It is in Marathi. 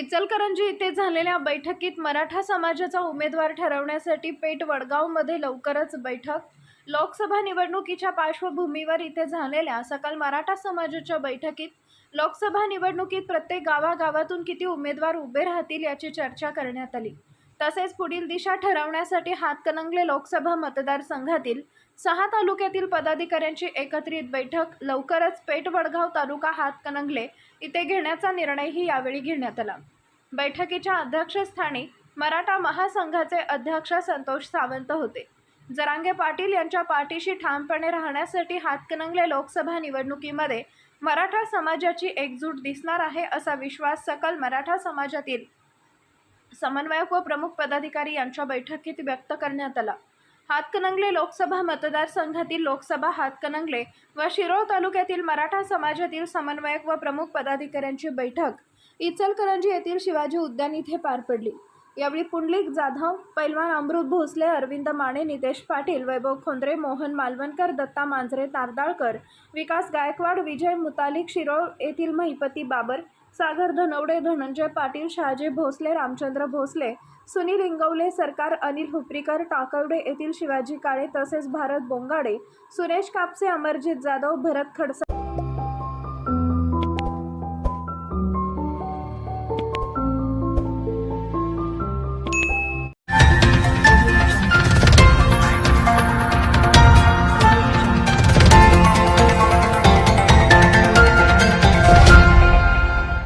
इचलकरंजी इथे झालेल्या बैठकीत मराठा समाजाचा उमेदवार ठरवण्यासाठी पेठ वडगावमध्ये लवकरच बैठक. लोकसभा निवडणुकीच्या पार्श्वभूमीवर इथे झालेल्या सकाल मराठा समाजाच्या बैठकीत लोकसभा निवडणुकीत प्रत्येक गावागावातून किती उमेदवार उभे राहतील याची चर्चा करण्यात आली. तसेच पुढील दिशा ठरवण्यासाठी हातकणंगले लोकसभा मतदारसंघातील सहा तालुक्यातील पदाधिकाऱ्यांची एकत्रित बैठक लवकरच पेठवडगाव तालुका हातकणंगले इथे घेण्याचा निर्णयही यावेळी घेण्यात आला. बैठकीच्या अध्यक्षस्थानी मराठा महासंघाचे अध्यक्ष संतोष सावंत होते. जरांगे पाटील यांच्या पाठीशी ठामपणे राहण्यासाठी हातकणंगले लोकसभा निवडणुकीमध्ये मराठा समाजाची एकजूट दिसणार आहे असा विश्वास सकल मराठा समाजातील समन्वयक व प्रमुख पदाधिकारी यांच्या बैठकीत व्यक्त करण्यात आला. हातकणंगले लोकसभा मतदारसंघातील लोकसभा हातकणंगले व शिरोळ तालुक्यातील मराठा समाजातील समन्वयक व प्रमुख पदाधिकाऱ्यांची बैठक इचलकरंजी येथील शिवाजी उद्यान इथे पार पडली. यावेळी पुंडलिक जाधव पैलवान अमृत भोसले अरविंद माने नितेश पाटील वैभव खोंद्रे मोहन मालवणकर दत्ता मांजरे तारदाळकर विकास गायकवाड विजय मुतालिक शिरोळ येथील महिपती बाबर सागर धनवडे धनंजय पाटील शहाजी भोसले रामचंद्र भोसले सुनील इंगवले सरकार अनिल हुपरीकर टाकवडे येथील शिवाजी काळे तसेच भारत बोंगाडे सुरेश कापसे अमरजित जाधव भरत खडसे